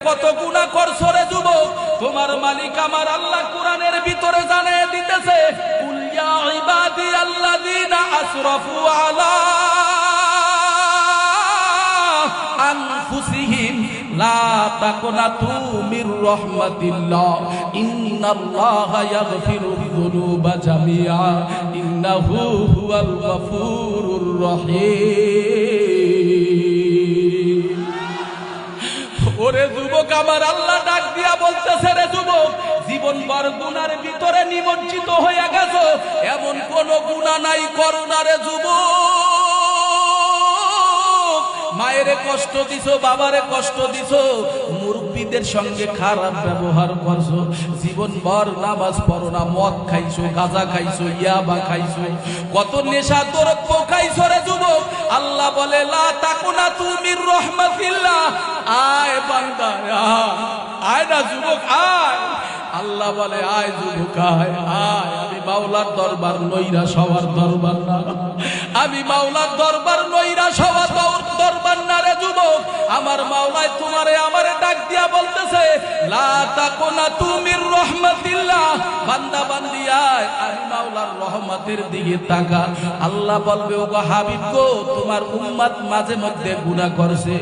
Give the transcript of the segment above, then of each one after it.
কত গুণা করছ রে তোমার মালিক আমার আল্লাহ কোরআনের ভিতরে জানিয়ে দিতেছে, কুল ইয়া ইবাদি আল্লাযীনা আসরাফু আলা ওরে যুবক, আমার আল্লাহ ডাক দিয়া বলতেছে, রে যুবক জীবন বার গুনার ভিতরে নিমজ্জিত হয়ে গেছো। এমন কোন গুণা নাই করোনা রে যুবক। মায়েরে কষ্ট দিছো, বাবারে কষ্ট দিছো মুরব্বীদের সঙ্গে খারাপ ব্যবহার করছ জীবন ভর নামাজ পড়ো না, মদ খাইছো, গাঁজা খাইছো, ইয়াবা খাইছো, কত নেশা দ্রব্য খাইছো রে যুবক। আল্লাহ বলে, লা তুমির রহমাতিল্লাহ। আয় বান্দা। আয় না যুবক, আয়। আল্লাহ বলে, আয় যুবক, আয় আয়। আমি মাওলার দরবার নইরা সবার দরবার না। আমি মাওলার দরবার নইরা আমার মাওলায় তোমারে আমারে ডাক দিয়া বলতেছে তুমির মাঝে মধ্যে করছে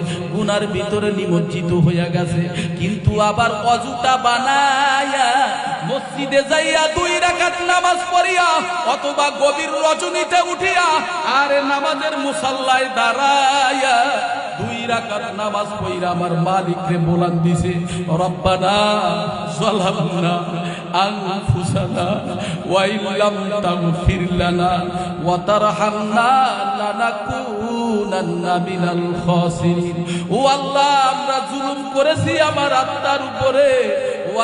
ভিতরে নিমজ্জিত হইয়া গেছে। কিন্তু আবার অজুতা বানায়া মসজিদে যাইয়া দুই রাকাত নামাজ পড়িয়া, অথবা গভীর রজনীতে উঠিয়া, আর নামাজের মুসাল্লায় দাঁড়ায়া দুই রাকাত নামাজ কইরা আমার মালিককে বলান দিছে, রব্বানা জালামনা আনফুসানা ওয়া ইল্লাম তাগফির লানা ওয়া তারহামনা লানাকুনান্না মিনাল খাসিরিন। ও আল্লাহ, আমরা জুলুম করেছি আমার আত্মার উপরে।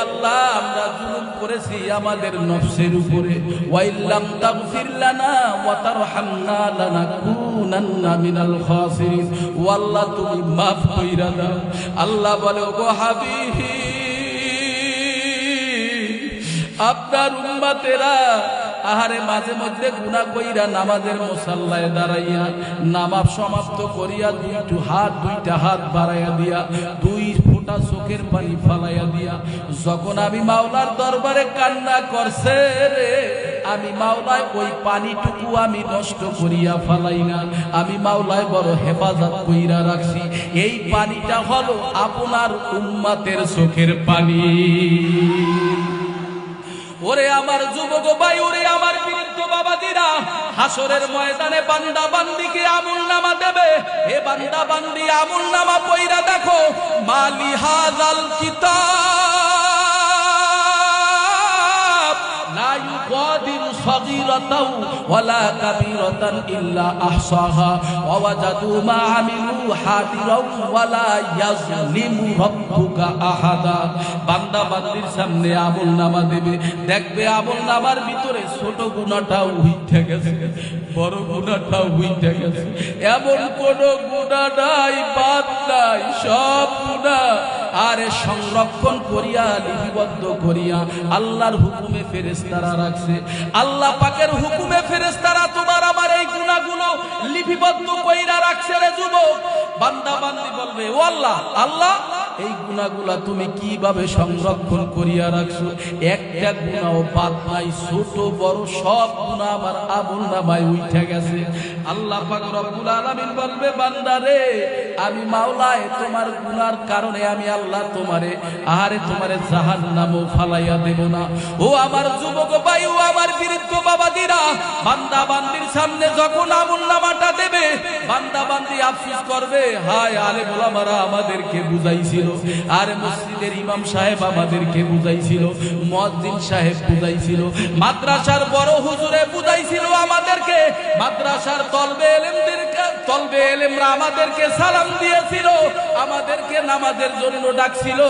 আল্লাহ করেছি আমাদের উপরে। আল্লাহ বলে আপনার উম্মাতেরা আহারে মাঝে মধ্যে গুণা কইরা নামাজের মুসাল্লায় দাঁড়াইয়া, নামাজ সমাপ্ত করিয়া দুইটু হাত, দুইটা হাত বাড়াইয়া দিয়া, দুই ফোঁটা চোখের পানি ফালাইয়া দিয়া, যখন আমি মাওলার দরবারে কান্না করছে রে, আমি মাওলায় ওই পানিটুকু আমি নষ্ট করিয়া ফালাই না। আমি মাওলায় বড় হেফাজত কইরা রাখছি। এই পানিটা হলো আপনার উম্মাতের চোখের পানি। ওরে আমার যুবক ভাই, ওরে আমার বৃদ্ধ বাবাজিরা, হাসরের ময়দানে বান্দা দেবে হে বান্দা বান্দি আমুল নামা পইরা দেখো মালি হাজাল কিতাব। সাগীরাতাও ওয়ালা কাবীরাতান ইল্লা আহসাহা ওয়া ওয়াজাদু মা আমিলু হাদিরাও ওয়ালা ইয়াজলিমু রাব্বুকা আহাদা বান্দা বান্দির সামনে আমল নামা দেবে দেখবে আমল নামার ভিতরে ছোট গুণাটাও উঠে গেছে বড় গুণাটাও উঠে গেছে এমন কোন গুণা নাই বাদ নাই সব গুণা আরে সংরক্ষণ করিয়া, লিপিবদ্ধ করিয়া আল্লাহর হুকুমে ফেরেস্তারা রাখছে। আল্লাহ পাকের হুকুমে ফেরেস্তারা তোমার আমার এই গুণাগুলো লিপিবদ্ধ কইরা রাখছে রে যুবক। বান্দা বান্দি বলবে, ও আল্লাহ আল্লাহ এই গুণাগুলা তুমি কীভাবে সংরক্ষণ করিয়া রাখছো? একটা গুণাও বাদ নাই, ছোট, বড় সব গুণা আমার আমল নামায় উঠে গেছে। আল্লাহ রব্বুল আলামিন বলবে বান্দারে আমি মাওলায় তোমার গুনার কারণে আমি আল্লাহ তোমারে, আহারে তোমারে জাহান্নামও ফালাইয়া দেব না। ও আমার যুবক ভাই, ও আমার বৃদ্ধ বাবাদিরা বান্দা বান্দির সামনে যখন আমল নামাটা দেবে, বান্দা বান্দি আফসোস করবে, হায় আরে আলে গোলামারা আমাদেরকে বুঝাইছিল। আর মসজিদের ইমাম সাহেব আমাদেরকে বুঝাইছিল, মুয়াজ্জিন সাহেব বুঝাইছিল, মাদ্রাসার বড় হুজুরে বুঝাইছিল আমাদেরকে, মাদ্রাসার তলবে এলেমদেরকে তলবে এলেমরা আমাদেরকে সালাম দিয়েছিল, আমাদেরকে নামাজের জন্য ডাকছিল।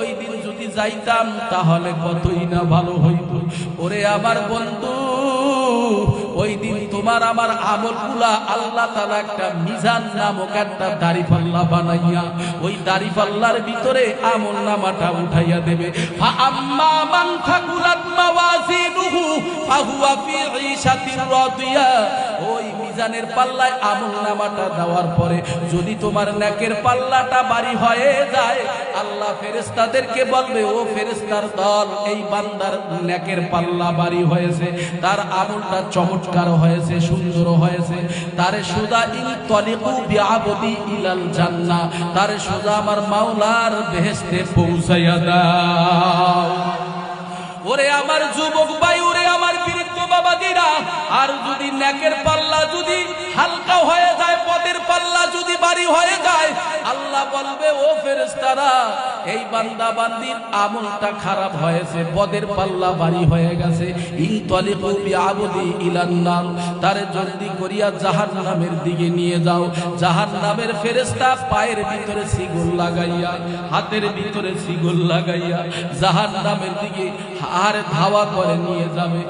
ওই দিন যদি যাইতাম তাহলে কতই না ভালো হইতো। ওরে আমার বন্ধু, ওই দিন তোমার আমার আমলগুলা আল্লাহ তালা একটা মিজান নামক একটা দাড়ি পাল্লা বানাইয়া ওই দাড়ি পাল্লার ভিতরে আমল নামাটা উঠাইয়া দেবে। আম্মা ওই মিজানের পাল্লায় আমল নামাটা দেওয়ার পরে যদি তোমার নেকের পাল্লাটা বাড়ি হয়ে যায়, আল্লাহ ফেরেস্তাদেরকে বলবে, ও ফেরেস্তার দল, এই বান্দার নেকের পাল্লা বাড়ি হয়েছে, তার আমলটা চমৎকার হয়েছে, সুন্দর হয়েছে, তারে সুদা ইন তলিকু বিআবদি ইলাল জান্নাহ, তারে সুদা আমার মাওলার বেহেশতে পৌঁছাইয়া দাও। ওরে আমার যুবক ভাই, ওরে আমার আর যদি নেকের পাল্লা যদি হালকা হয়ে যায়, পদের পাল্লা যদি বাড়ি হয়ে যায়, আল্লাহ বলবে, ও ফেরেশতারা, এই বান্দা বান্দির আমলটা খারাপ হয়েছে, পদের পাল্লা বাড়ি হয়ে গেছে। ইন তলিকু বিআবদি ইলান্নার, তারে জলদি করিয়া জাহান্নামের দিকে নিয়ে যাও। জাহান্নামের ফেরেশতা পায়ের ভিতরে সিগুল লাগাইয়া, হাতের ভিতরে সিগুল লাগাইয়া জাহান্নামের দিকে আর ধাওয়া করে নিয়ে যাবে।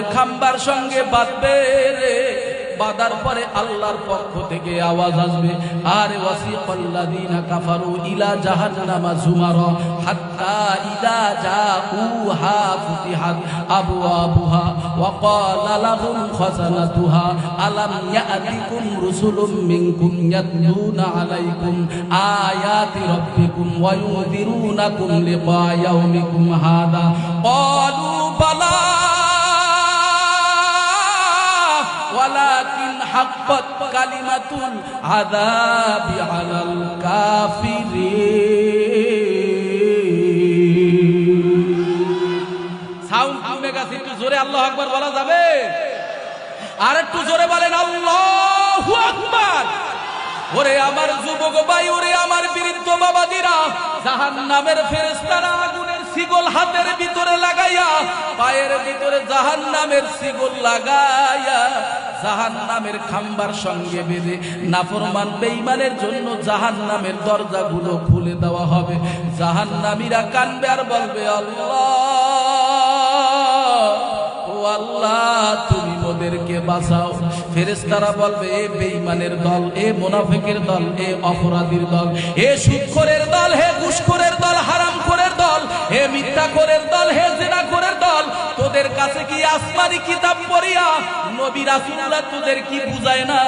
জাহান্নামের খাম্বার সঙ্গে বাঁধবে রে। বাদার পরে আল্লাহর পক্ষ থেকে আওয়াজ আসবে, আর ওয়াসিকাল্লাযীনা কাফারু ইলা জাহান্নামা যুমারা হাত্তা ইদা জাউহা ফুতিহাত আবওয়াবুহা ওয়া ক্বালা লাহুম খাযানাতুহা আলাম ইয়াতিকুম রুসুলুম মিনকুম ইয়াতলুনা আলাইকুম আয়াতি ওয়া ইয়াউমিকুম হাদা। ক্বালু বালা ওয়ালাকিন হাক্কাত কালিমাতুল আযাবি আলাল কাফিরিন। সাউন্ড কমে গেছে, একটু জোরে আল্লাহু আকবার বলা যাবে? আর একটু জোরে বলেন, আল্লাহু আকবার। ওরে আমার যুবক ভাই, ওরে আমার বৃদ্ধ বাবাদিরা জাহান নামের ফেরেস্তারা আগুনের সিগল হাতের ভিতরে লাগাইয়া, পায়ের ভিতরে জাহান্নামের নামের লাগাইয়া জাহান নামের খাম্বার সঙ্গে বেঁধে নাফরমান বেঈমানের জন্য জাহান নামের দরজাগুলো খুলে দেওয়া হবে। জাহান নামীরা কানবে আর বলবে, আল্লাহ তুমি মোদেরকে বাঁচাও। ফেরেশতারা বলবে, এ বেঈমানের দল, এ মোনাফেকের দল, এ অপরাধীর দল, এ সুদখোরের দল, হে ঘুষখোরের দল, হারামখোরের দল, হে মিথ্যাখোরের দল, হে তোদের কাছে কি আসমানি কিতাব পড়িয়া নবী রাসূলুল্লাহ তোদের কি বুঝায় না?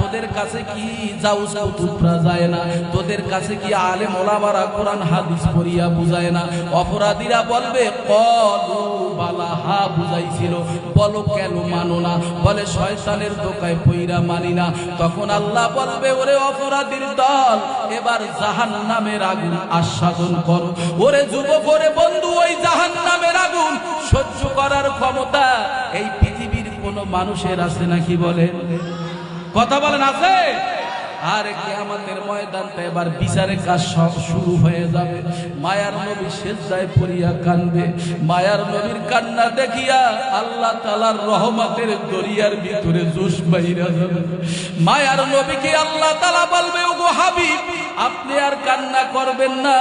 তোদের কাছে কি জাউস কুতুবরা যায় না? তোদের কাছে কি আলেম ওলামারা কোরআন হাদিস পড়িয়া বুঝায় না? অপরাধীরা বলবে, কলু বালা হা বুঝাইছিল, বলো কেন মানো না? বলে, শয়তানের দোকায় পইরা মানি না। তখন আল্লাহ বলবে, ওরে অপরাধীর দল, এবার জাহান নামের আগুন আস্বাদন করো। ওরে যুবক করে বন্ধু, ওই জাহান নামের আগুন সহ্য করার ক্ষমতা এই পৃথিবীর কোন মানুষের আছে নাকি বলে? কথা বলেন, আছে? আর কিয়ামতের ময়দানটা এবার বিচারে কাজ শুরু হয়ে যাবে। মায়ার নবী সেজদায় পড়িয়া কানবে মায়ার নবীর কান্না দেখিয়া আল্লাহ তালার রহমতের দরিয়ার ভিতরে জোশ বাইরা যাবে। মায়ার নবীকে আল্লাহ তালা বলবে ও গো হাবিব, আপনি আর কান্না করবেন না।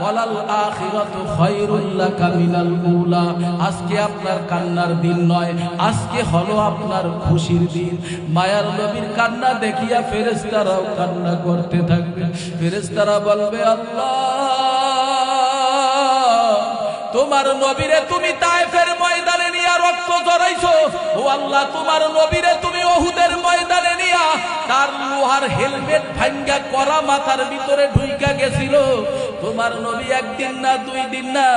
ওয়ালাল আখিরাতু খায়রুল লাকা মিনাল উলা। আজকে আপনার কান্নার দিন নয়, আজকে হলো আপনার খুশির দিন। মায়ার নবীর কান্না দেখিয়া ফেরেশতারাও কান্না করতে থাকবে। ফেরেশতারা বলবে, আল্লাহ, তোমার নবীরে তুমি তায়েফের ময়দানে নিয়া রক্ত জড়াইছো ও আল্লাহ, তোমার নবীরে তুমি ওহুদের ময়দানে নিয়া তার লোহার হেলমেট ভাঙ্গা করা মাথার ভিতরে ঢুইকা গেছিল। তোমার নবী একদিন না, দুই দিন না,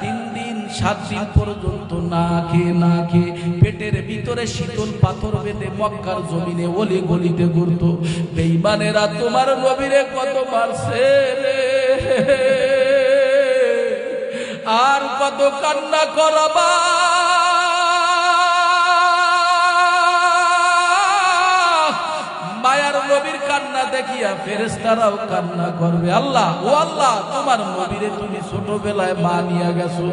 তিন দিন, সাত দিন পর্যন্ত না খেয়ে না খেয়ে পেটের ভিতরে শীতল পাথর বেঁধে মক্কার জমিনে অলি গলিতে ঘুরত। বেইমানেরা তোমার নবীরে কত মারছে আর কত কান্না করবা। মায়ার নবীর কান্না দেখিয়া ফেরেস্তারাও কান্না করবে। আল্লাহ, ও আল্লাহ, তোমার নবীরে তুমি ছোটবেলায় মা নিয়ে গেছো।